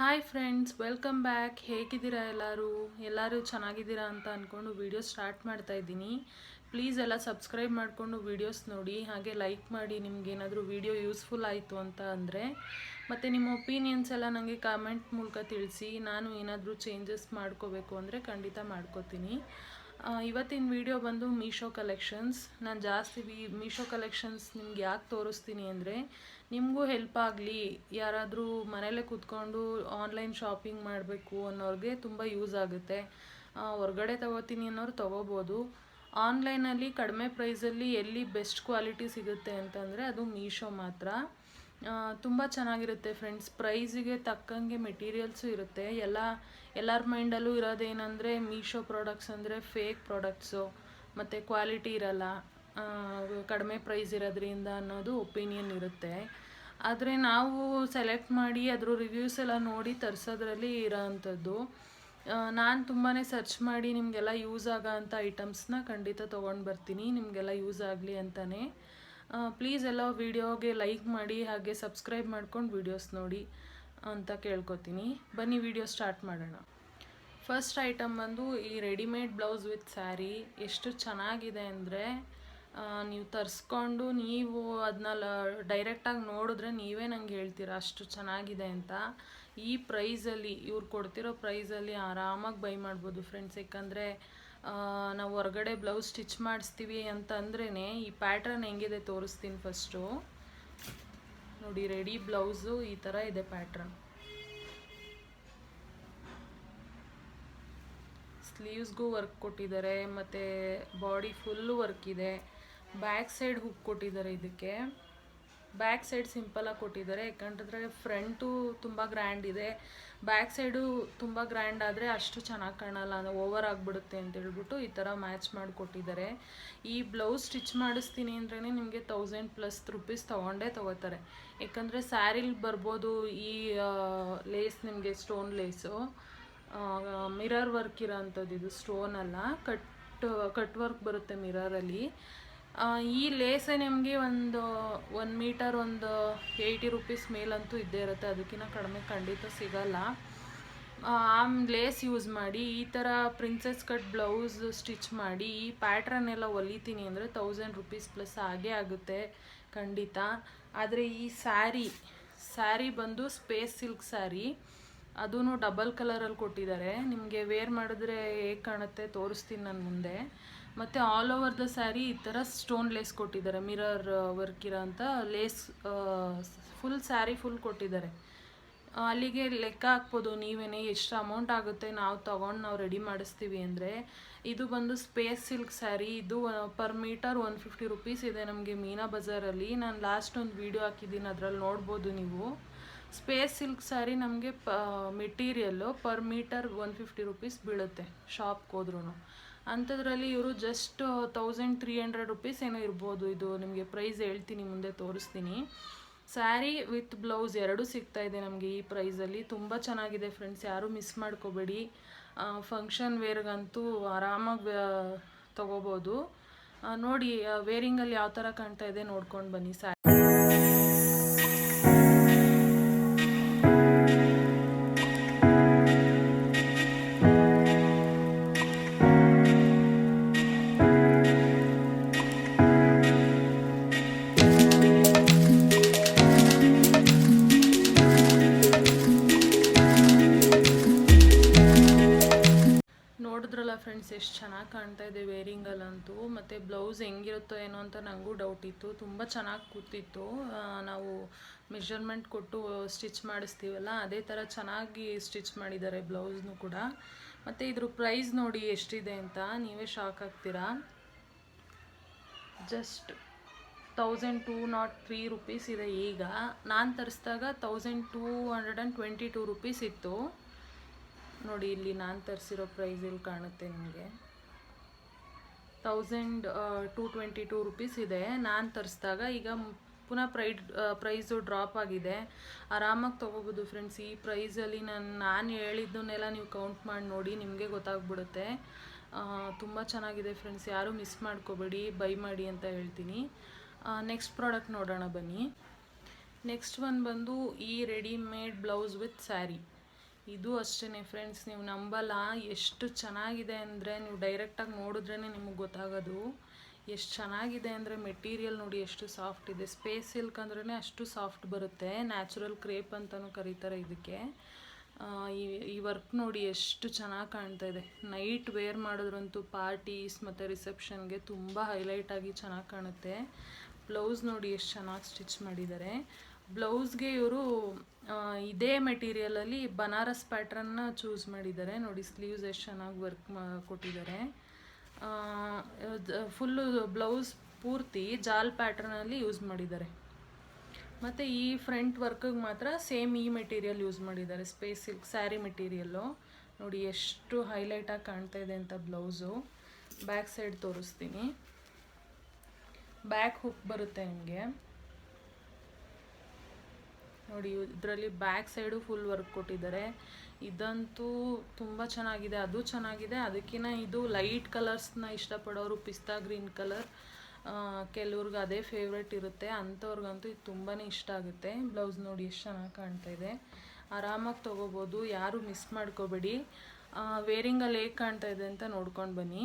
Hi friends welcome back ಹೇಗಿದ್ದೀರಾ ಎಲ್ಲರೂ? ಎಲ್ಲರೂ ಚೆನ್ನಾಗಿದ್ದೀರಾ ಅಂತ ಅಂದ್ಕೊಂಡು ವೀಡಿಯೋ ಸ್ಟಾರ್ಟ್ ಮಾಡ್ತಾ ಇದ್ದೀನಿ. ಪ್ಲೀಸ್ ಎಲ್ಲ ಸಬ್ಸ್ಕ್ರೈಬ್ ಮಾಡಿಕೊಂಡು ವೀಡಿಯೋಸ್ ನೋಡಿ. ಹಾಗೆ ಲೈಕ್ ಮಾಡಿ ನಿಮ್ಗೆ ಏನಾದರೂ ವಿಡಿಯೋ ಯೂಸ್ಫುಲ್ ಆಯಿತು ಅಂತ ಅಂದರೆ, ಮತ್ತು ನಿಮ್ಮ ಒಪಿನಿಯನ್ಸ್ ಎಲ್ಲ ನನಗೆ ಕಾಮೆಂಟ್ ಮೂಲಕ ತಿಳಿಸಿ. ನಾನು ಏನಾದರೂ ಚೇಂಜಸ್ ಮಾಡ್ಕೋಬೇಕು ಅಂದರೆ ಖಂಡಿತ ಮಾಡ್ಕೋತೀನಿ. ಇವತ್ತಿನ ವಿಡಿಯೋ ಬಂದು ಮೀಶೋ ಕಲೆಕ್ಷನ್ಸ್ ನಾನು ಜಾಸ್ತಿ ಮೀಶೋ ಕಲೆಕ್ಷನ್ಸ್ ನಿಮ್ಗೆ ಯಾಕೆ ತೋರಿಸ್ತೀನಿ ಅಂದರೆ ನಿಮಗೂ ಹೆಲ್ಪ್ ಆಗಲಿ, ಯಾರಾದರೂ ಮನೆಯಲ್ಲೇ ಕೂತ್ಕೊಂಡು ಆನ್ಲೈನ್ ಶಾಪಿಂಗ್ ಮಾಡಬೇಕು ಅನ್ನೋರಿಗೆ ತುಂಬ ಯೂಸ್ ಆಗುತ್ತೆ. ಹೊರ್ಗಡೆ ತಗೋತೀನಿ ಅನ್ನೋರು ತೊಗೋಬೋದು. ಆನ್ಲೈನಲ್ಲಿ ಕಡಿಮೆ ಪ್ರೈಸಲ್ಲಿ ಎಲ್ಲಿ ಬೆಸ್ಟ್ ಕ್ವಾಲಿಟಿ ಸಿಗುತ್ತೆ ಅಂತಂದರೆ ಅದು ಮೀಶೋ ಮಾತ್ರ. ತುಂಬ ಚೆನ್ನಾಗಿರುತ್ತೆ ಫ್ರೆಂಡ್ಸ್ ಪ್ರೈಸಿಗೆ ತಕ್ಕಂಗೆ ಮೆಟೀರಿಯಲ್ಸು ಇರುತ್ತೆ. ಎಲ್ಲ, ಎಲ್ಲರ ಮೈಂಡಲ್ಲೂ ಇರೋದೇನೆಂದರೆ ಮೀಶೋ ಪ್ರಾಡಕ್ಟ್ಸ್ ಅಂದರೆ ಫೇಕ್ ಪ್ರಾಡಕ್ಟ್ಸು ಮತ್ತು ಕ್ವಾಲಿಟಿ ಇರಲ್ಲ. ಕಡಿಮೆ ಪ್ರೈಸ್ ಇರೋದ್ರಿಂದ ಅನ್ನೋದು ಒಪಿನಿಯನ್ ಇರುತ್ತೆ. ಆದರೆ ನಾವು ಸೆಲೆಕ್ಟ್ ಮಾಡಿ ಅದ್ರ ರಿವ್ಯೂಸ್ ಎಲ್ಲ ನೋಡಿ ತರಿಸೋದ್ರಲ್ಲಿ ಇರೋ ಅಂಥದ್ದು ನಾನು ತುಂಬಾ ಸರ್ಚ್ ಮಾಡಿ ನಿಮಗೆಲ್ಲ ಯೂಸ್ ಆಗೋ ಅಂಥ ಐಟಮ್ಸ್ನ ಖಂಡಿತ ತೊಗೊಂಡು ಬರ್ತೀನಿ, ನಿಮಗೆಲ್ಲ ಯೂಸ್ ಆಗಲಿ ಅಂತಲೇ ಪ್ಲೀಸ್ ಎಲ್ಲ ವೀಡಿಯೋಗೆ ಲೈಕ್ ಮಾಡಿ, ಹಾಗೆ ಸಬ್ಸ್ಕ್ರೈಬ್ ಮಾಡ್ಕೊಂಡು ವೀಡಿಯೋಸ್ ನೋಡಿ ಅಂತ ಕೇಳ್ಕೊತೀನಿ. ಬನ್ನಿ ವಿಡಿಯೋ ಸ್ಟಾರ್ಟ್ ಮಾಡೋಣ. ಫಸ್ಟ್ ಐಟಮ್ ಬಂದು ಈ ರೆಡಿಮೇಡ್ ಬ್ಲೌಸ್ ವಿತ್ ಸ್ಯಾರಿ ಎಷ್ಟು ಚೆನ್ನಾಗಿದೆ ಅಂದರೆ ನೀವು ತರಿಸ್ಕೊಂಡು ನೀವು ಅದನ್ನ ಡೈರೆಕ್ಟಾಗಿ ನೋಡಿದ್ರೆ ನೀವೇ ನಂಗೆ ಹೇಳ್ತೀರ ಅಷ್ಟು ಚೆನ್ನಾಗಿದೆ ಅಂತ. ಈ ಪ್ರೈಸಲ್ಲಿ ಇವ್ರು ಕೊಡ್ತಿರೋ ಪ್ರೈಸಲ್ಲಿ ಆರಾಮಾಗಿ ಬೈ ಮಾಡ್ಬೋದು ಫ್ರೆಂಡ್ಸ್ ಯಾಕಂದರೆ ನಾವು ಹೊರಗಡೆ ಬ್ಲೌಸ್ ಸ್ಟಿಚ್ ಮಾಡಿಸ್ತೀವಿ ಅಂತಂದ್ರೇ ಈ ಪ್ಯಾಟ್ರನ್ ಹೆಂಗಿದೆ ತೋರಿಸ್ತೀನಿ ಫಸ್ಟು ನೋಡಿ ರೆಡಿ ಬ್ಲೌಸು ಈ ಥರ ಇದೆ ಪ್ಯಾಟ್ರನ್ ಸ್ಲೀವ್ಸ್ಗೂ ವರ್ಕ್ ಕೊಟ್ಟಿದ್ದಾರೆ, ಮತ್ತು ಬಾಡಿ ಫುಲ್ಲು ವರ್ಕ್ ಇದೆ. ಬ್ಯಾಕ್ ಸೈಡ್ ಹುಕ್ ಕೊಟ್ಟಿದ್ದಾರೆ ಇದಕ್ಕೆ. ಬ್ಯಾಕ್ ಸೈಡ್ ಸಿಂಪಲಾಗಿ ಕೊಟ್ಟಿದ್ದಾರೆ, ಯಾಕಂತಂದರೆ ಫ್ರಂಟು ತುಂಬ ಗ್ರ್ಯಾಂಡ್ ಇದೆ. ಬ್ಯಾಕ್ ಸೈಡು ತುಂಬ ಗ್ರ್ಯಾಂಡ್ ಆದರೆ ಅಷ್ಟು ಚೆನ್ನಾಗಿ ಕಾಣಲ್ಲ ಓವರ್ ಆಗಿಬಿಡುತ್ತೆ ಅಂತ ಹೇಳ್ಬಿಟ್ಟು ಈ ಥರ ಮ್ಯಾಚ್ ಮಾಡಿ ಕೊಟ್ಟಿದ್ದಾರೆ. ಈ ಬ್ಲೌಸ್ ಸ್ಟಿಚ್ ಮಾಡಿಸ್ತೀನಿ ಅಂದ್ರೇ ನಿಮಗೆ ತೌಸಂಡ್ ಪ್ಲಸ್ ರುಪೀಸ್ ತೊಗೊಂಡೇ ತೊಗೋತಾರೆ. ಯಾಕಂದರೆ ಸ್ಯಾರಿಲಿ ಬರ್ಬೋದು ಈ ಲೇಸ್ ನಿಮಗೆ ಸ್ಟೋನ್ ಲೇಸು ಮಿರರ್ ವರ್ಕ್ ಇರೋ ಅಂಥದ್ದು ಇದು ಸ್ಟೋನ್ ಅಲ್ಲ ಕಟ್ ಕಟ್ ವರ್ಕ್ ಬರುತ್ತೆ ಮಿರರಲ್ಲಿ ಈ ಲೇಸೇ ನಿಮಗೆ ಒಂದು ಒನ್ ಮೀಟರ್ ಒಂದು ಏಯ್ಟಿ ರುಪೀಸ್ ಮೇಲಂತೂ ಇದ್ದೇ ಇರುತ್ತೆ. ಅದಕ್ಕಿಂತ ಕಡಿಮೆ ಖಂಡಿತ ಸಿಗಲ್ಲ. ಆ ಲೇಸ್ ಯೂಸ್ ಮಾಡಿ, ಈ ಥರ ಪ್ರಿನ್ಸೆಸ್ ಕಟ್ ಬ್ಲೌಸ್ ಸ್ಟಿಚ್ ಮಾಡಿ, ಈ ಪ್ಯಾಟ್ರನ್ ಎಲ್ಲ ಹೊಲಿತೀನಿ ಅಂದರೆ ತೌಸಂಡ್ ರುಪೀಸ್ ಪ್ಲಸ್ ಆಗೇ ಆಗುತ್ತೆ ಖಂಡಿತ. ಆದರೆ ಈ ಸ್ಯಾರಿ ಸ್ಯಾರಿ ಬಂದು ಸ್ಪೇಸ್ ಸಿಲ್ಕ್ ಸ್ಯಾರಿ ಅದೂ ಡಬಲ್ ಕಲರಲ್ಲಿ ಕೊಟ್ಟಿದ್ದಾರೆ. ನಿಮಗೆ ವೇರ್ ಮಾಡಿದ್ರೆ ಹೇಗೆ ಕಾಣುತ್ತೆ ತೋರಿಸ್ತೀನಿ ನಾನು ಮುಂದೆ. ಮತ್ತು ಆಲ್ ಓವರ್ ದ ಸ್ಯಾರಿ ಈ ಥರ ಸ್ಟೋನ್ ಲೇಸ್ ಕೊಟ್ಟಿದ್ದಾರೆ. ಮಿರರ್ ವರ್ಕ್ ಇರೋ ಅಂಥ ಲೇಸ್ ಫುಲ್ ಸ್ಯಾರಿ ಫುಲ್ ಕೊಟ್ಟಿದ್ದಾರೆ. ಅಲ್ಲಿಗೆ ಲೆಕ್ಕ ಹಾಕ್ಬೋದು. ನೀವೇನೇ ಎಷ್ಟು ಅಮೌಂಟ್ ಆಗುತ್ತೆ ನಾವು ತೊಗೊಂಡು ನಾವು ರೆಡಿ ಮಾಡಿಸ್ತೀವಿ ಅಂದರೆ ಇದು ಬಂದು ಸ್ಪೇಸ್ ಸಿಲ್ಕ್ ಸ್ಯಾರಿ ಇದು per metre one fifty rupees ಇದೆ ನಮಗೆ ಮೀನಾ ಬಜಾರಲ್ಲಿ. ನಾನು ಲಾಸ್ಟ್ ಒಂದು ವೀಡಿಯೋ ಹಾಕಿದ್ದೀನಿ, ಅದರಲ್ಲಿ ನೋಡ್ಬೋದು ನೀವು. ಸ್ಪೇಸ್ ಸಿಲ್ಕ್ ಸ್ಯಾರಿ ನಮಗೆ, ಪ material per metre one fifty rupees ಬೀಳುತ್ತೆ ಶಾಪ್ಗೆ ಹೋದ್ರೂ ಅಂಥದ್ರಲ್ಲಿ ಇವರು just thousand three hundred rupees ಏನೋ ಇರ್ಬೋದು. ಇದು ನಿಮಗೆ ಪ್ರೈಸ್ ಹೇಳ್ತೀನಿ, ಮುಂದೆ ತೋರಿಸ್ತೀನಿ. ಸ್ಯಾರಿ ವಿತ್ ಬ್ಲೌಸ್ ಎರಡೂ ಸಿಗ್ತಾ ಇದೆ ನಮಗೆ ಈ ಪ್ರೈಸಲ್ಲಿ ತುಂಬ ಚೆನ್ನಾಗಿದೆ ಫ್ರೆಂಡ್ಸ್ ಯಾರೂ ಮಿಸ್ ಮಾಡ್ಕೋಬೇಡಿ. ಫಂಕ್ಷನ್ ವೇರ್ಗಂತೂ ಆರಾಮಾಗಿ ತೊಗೋಬೋದು. ನೋಡಿ ವೇರಿಂಗಲ್ಲಿ ಯಾವ ಥರ ಕಾಣ್ತಾ ಇದೆ ನೋಡ್ಕೊಂಡು ಬನ್ನಿ ಸ್ಯಾರಿ ಎಷ್ಟು ಚೆನ್ನಾಗಿ ಕಾಣ್ತಾ ಇದೆ ವೇರಿಂಗಲ್ಲಂತೂ ಮತ್ತು ಬ್ಲೌಸ್ ಹೆಂಗಿರುತ್ತೋ ಏನೋ ಅಂತ ನನಗೂ ಡೌಟ್ ಇತ್ತು. ತುಂಬ ಚೆನ್ನಾಗಿ ಕೂತಿತ್ತು. ನಾವು ಮೆಷರ್ಮೆಂಟ್ ಕೊಟ್ಟು ಸ್ಟಿಚ್ ಮಾಡಿಸ್ತೀವಲ್ಲ, ಅದೇ ಥರ ಚೆನ್ನಾಗಿ ಸ್ಟಿಚ್ ಮಾಡಿದ್ದಾರೆ ಬ್ಲೌಸ್ನು ಕೂಡ. ಮತ್ತು ಇದ್ರ ಪ್ರೈಸ್ ನೋಡಿ ಎಷ್ಟಿದೆ ಅಂತ ನೀವೇ ಶಾಕ್ ಆಗ್ತೀರಾ? Just thousand two nought three rupees ಇದೆ ಈಗ. ನಾನು ತರಿಸಿದಾಗ thousand two hundred and twenty two rupees ಇತ್ತು. ನೋಡಿ, ಇಲ್ಲಿ ನಾನು ತರಿಸಿರೋ ಪ್ರೈಸ್ ಇಲ್ಲಿ ಕಾಣುತ್ತೆ ನಿಮಗೆ? Thousand two twenty two rupees ಇದೆ. ನಾನು ತರಿಸಿದಾಗ ಈಗ ಪುನಃ ಪ್ರೈಡ್ ಪ್ರೈಸು ಡ್ರಾಪ್ ಆಗಿದೆ. ಆರಾಮಾಗಿ ತೊಗೋಬೋದು ಫ್ರೆಂಡ್ಸ್ ಈ ಪ್ರೈಸಲ್ಲಿ ನಾನು ನಾನು ಹೇಳಿದ್ದನ್ನೆಲ್ಲ ನೀವು ಕೌಂಟ್ ಮಾಡಿ ನೋಡಿ, ನಿಮಗೆ ಗೊತ್ತಾಗ್ಬಿಡುತ್ತೆ. ತುಂಬ ಚೆನ್ನಾಗಿದೆ ಫ್ರೆಂಡ್ಸ್ ಯಾರೂ ಮಿಸ್ ಮಾಡ್ಕೋಬೇಡಿ ಬೈ ಮಾಡಿ ಅಂತ ಹೇಳ್ತೀನಿ. ನೆಕ್ಸ್ಟ್ ಪ್ರಾಡಕ್ಟ್ ನೋಡೋಣ ಬನ್ನಿ. ನೆಕ್ಸ್ಟ್ ಒಂದು ಬಂದು ಈ ರೆಡಿಮೇಡ್ ಬ್ಲೌಸ್ ವಿತ್ ಸ್ಯಾರಿ ಇದು ಅಷ್ಟೇ ಫ್ರೆಂಡ್ಸ್ ನೀವು ನಂಬಲ್ಲ. ಎಷ್ಟು ಚೆನ್ನಾಗಿದೆ ಅಂದರೆ ನೀವು ಡೈರೆಕ್ಟಾಗಿ ನೋಡಿದ್ರೇ ನಿಮಗೆ ಗೊತ್ತಾಗೋದು. ಎಷ್ಟು ಚೆನ್ನಾಗಿದೆ ಅಂದರೆ ಮೆಟೀರಿಯಲ್ ನೋಡಿ ಎಷ್ಟು ಸಾಫ್ಟ್ ಇದೆ. ಸ್ಪೇಸ್ ಸಿಲ್ಕ್ ಅಂದ್ರೇ ಅಷ್ಟು ಸಾಫ್ಟ್ ಬರುತ್ತೆ. ನ್ಯಾಚುರಲ್ ಕ್ರೇಪ್ ಅಂತಲೂ ಕರೀತಾರೆ ಇದಕ್ಕೆ ಈ ಈ ವರ್ಕ್ ನೋಡಿ ಎಷ್ಟು ಚೆನ್ನಾಗಿ ಕಾಣ್ತಾ ಇದೆ. ನೈಟ್ ವೇರ್ ಮಾಡಿದ್ರಂತೂ ಪಾರ್ಟೀಸ್ ಮತ್ತು ರಿಸೆಪ್ಷನ್ಗೆ ತುಂಬ ಹೈಲೈಟ್ ಆಗಿ ಚೆನ್ನಾಗಿ ಕಾಣುತ್ತೆ. ಬ್ಲೌಸ್ ನೋಡಿ ಎಷ್ಟು ಚೆನ್ನಾಗಿ ಸ್ಟಿಚ್ ಮಾಡಿದ್ದಾರೆ. ಬ್ಲೌಸ್ಗೆ ಇವರು ಇದೇ ಮೆಟೀರಿಯಲಲ್ಲಿ ಬನಾರಸ್ ಪ್ಯಾಟ್ರನ್ನ ಚೂಸ್ ಮಾಡಿದ್ದಾರೆ. ನೋಡಿ ಸ್ಲೀವ್ಸ್ ಎಷ್ಟು ಚೆನ್ನಾಗಿ ವರ್ಕ್ ಮಾ, ಕೊಟ್ಟಿದ್ದಾರೆ. ಫುಲ್ಲು ಬ್ಲೌಸ್ ಪೂರ್ತಿ ಜಾಲ್ ಪ್ಯಾಟ್ರನಲ್ಲಿ ಯೂಸ್ ಮಾಡಿದ್ದಾರೆ. ಮತ್ತು ಈ ಫ್ರಂಟ್ ವರ್ಕಿಗೆ ಮಾತ್ರ ಸೇಮ್ ಈ ಮೆಟೀರಿಯಲ್ ಯೂಸ್ ಮಾಡಿದ್ದಾರೆ. ಸ್ಪೇಸ್ ಸಿಲ್ಕ್ ಸ್ಯಾರಿ ಮೆಟೀರಿಯಲ್ಲು ನೋಡಿ, ಎಷ್ಟು ಹೈಲೈಟಾಗಿ ಕಾಣ್ತಾ ಇದೆ ಅಂತ ಬ್ಲೌಸು ಬ್ಯಾಕ್ ಸೈಡ್ ತೋರಿಸ್ತೀನಿ. ಬ್ಯಾಕ್ ಹುಕ್ ಬರುತ್ತೆ ನಿಮಗೆ. ನೋಡಿ, ಇದರಲ್ಲಿ ಬ್ಯಾಕ್ ಸೈಡು ಫುಲ್ ವರ್ಕ್ ಕೊಟ್ಟಿದ್ದಾರೆ. ಇದಂತೂ ತುಂಬ ಚೆನ್ನಾಗಿದೆ, ಅದು ಚೆನ್ನಾಗಿದೆ. ಅದಕ್ಕಿಂತ ಇದು ಲೈಟ್ ಕಲರ್ಸ್ನ ಇಷ್ಟಪಡೋರು ಪಿಸ್ತಾ ಗ್ರೀನ್ ಕಲರ್ ಕೆಲವ್ರಿಗೆ ಅದೇ ಫೇವ್ರೇಟ್ ಇರುತ್ತೆ. ಅಂಥವ್ರಿಗಂತೂ ಇದು ತುಂಬಾ ಇಷ್ಟ ಆಗುತ್ತೆ. ಬ್ಲೌಸ್ ನೋಡಿ ಎಷ್ಟು ಚೆನ್ನಾಗಿ ಕಾಣ್ತಾ ಇದೆ. ಆರಾಮಾಗಿ ತೊಗೋಬೋದು, ಯಾರು ಮಿಸ್ ಮಾಡ್ಕೋಬೇಡಿ. ವೇರಿಂಗಲ್ಲಿ ಹೇಗೆ ಕಾಣ್ತಾ ಇದೆ ಅಂತ ನೋಡ್ಕೊಂಡು ಬನ್ನಿ.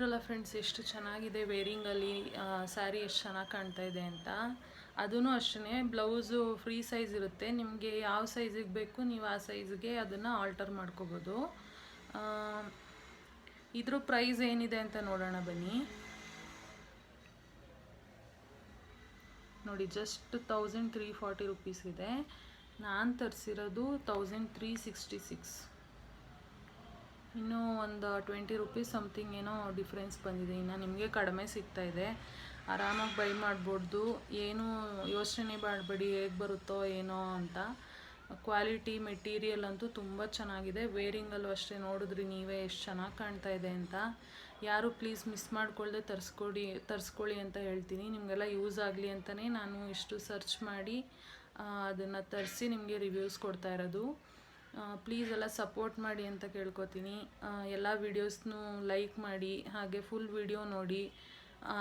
ನೋಡಿದ್ರಲ್ಲ ಫ್ರೆಂಡ್ಸ್ ಎಷ್ಟು ಚೆನ್ನಾಗಿದೆ ವೇರಿಂಗಲ್ಲಿ ಸ್ಯಾರಿ ಎಷ್ಟು ಚೆನ್ನಾಗಿ ಕಾಣ್ತಾ ಇದೆ ಅಂತ. ಅದೂ ಅಷ್ಟೇ ಬ್ಲೌಸು ಫ್ರೀ ಸೈಜ್ ಇರುತ್ತೆ. ನಿಮಗೆ ಯಾವ ಸೈಜಿಗೆ ಬೇಕು, ನೀವು ಆ ಸೈಜ್ಗೆ ಅದನ್ನು ಆಲ್ಟರ್ ಮಾಡ್ಕೋಬೋದು. ಇದ್ರ ಪ್ರೈಸ್ ಏನಿದೆ ಅಂತ ನೋಡೋಣ ಬನ್ನಿ. ನೋಡಿ just thousand three forty rupees ಇದೆ. ನಾನು ತರಿಸಿರೋದು ತೌಸಂಡ್ ತ್ರೀ ಸಿಕ್ಸ್ಟಿ ಸಿಕ್ಸ್ ಇನ್ನೂ ಒಂದು ಟ್ವೆಂಟಿ ರುಪೀಸ್ ಸಮಥಿಂಗ್ ಏನೋ ಡಿಫ್ರೆನ್ಸ್ ಬಂದಿದೆ. ಇನ್ನು ನಿಮಗೆ ಕಡಿಮೆ ಸಿಗ್ತಾ ಇದೆ. ಆರಾಮಾಗಿ ಬೈ ಮಾಡ್ಬೋದು. ಏನು ಯೋಚನೆ ಮಾಡಬೇಡಿ, ಹೇಗೆ ಬರುತ್ತೋ ಏನೋ ಅಂತ. ಕ್ವಾಲಿಟಿ ಮೆಟೀರಿಯಲ್ ಅಂತೂ ತುಂಬ ಚೆನ್ನಾಗಿದೆ. ವೇರಿಂಗಲ್ಲೂ ಅಷ್ಟೇ ನೋಡಿದ್ರಿ ನೀವೇ ಎಷ್ಟು ಚೆನ್ನಾಗಿ ಕಾಣ್ತಾ ಇದೆ ಅಂತ. ಯಾರು ಪ್ಲೀಸ್ ಮಿಸ್ ಮಾಡ್ಕೊಳ್ಳದೆ ತರಿಸ್ಕೊಡಿ, ತರಿಸ್ಕೊಳ್ಳಿ ಅಂತ ಹೇಳ್ತೀನಿ. ನಿಮಗೆಲ್ಲ ಯೂಸ್ ಆಗಲಿ ಅಂತಲೇ ನಾನು ಇಷ್ಟು ಸರ್ಚ್ ಮಾಡಿ ಅದನ್ನು ತರಿಸಿ ನಿಮಗೆ ರಿವ್ಯೂಸ್ ಕೊಡ್ತಾ ಇರೋದು. ಪ್ಲೀಸ್ ಎಲ್ಲ ಸಪೋರ್ಟ್ ಮಾಡಿ ಅಂತ ಕೇಳ್ಕೊತೀನಿ. ಎಲ್ಲ ವೀಡಿಯೋಸ್ನು ಲೈಕ್ ಮಾಡಿ, ಹಾಗೆ ಫುಲ್ ವಿಡಿಯೋ ನೋಡಿ.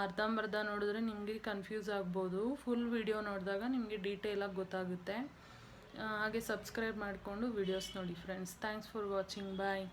ಅರ್ಧಂಬರ್ಧ ನೋಡಿದ್ರೆ ನಿಮಗೆ ಕನ್ಫ್ಯೂಸ್ ಆಗ್ಬೋದು. ಫುಲ್ ವಿಡಿಯೋ ನೋಡಿದಾಗ ನಿಮಗೆ ಡೀಟೇಲಾಗಿ ಗೊತ್ತಾಗುತ್ತೆ. ಹಾಗೆ ಸಬ್ಸ್ಕ್ರೈಬ್ ಮಾಡಿಕೊಂಡು ವಿಡಿಯೋಸ್ ನೋಡಿ friends thanks for watching bye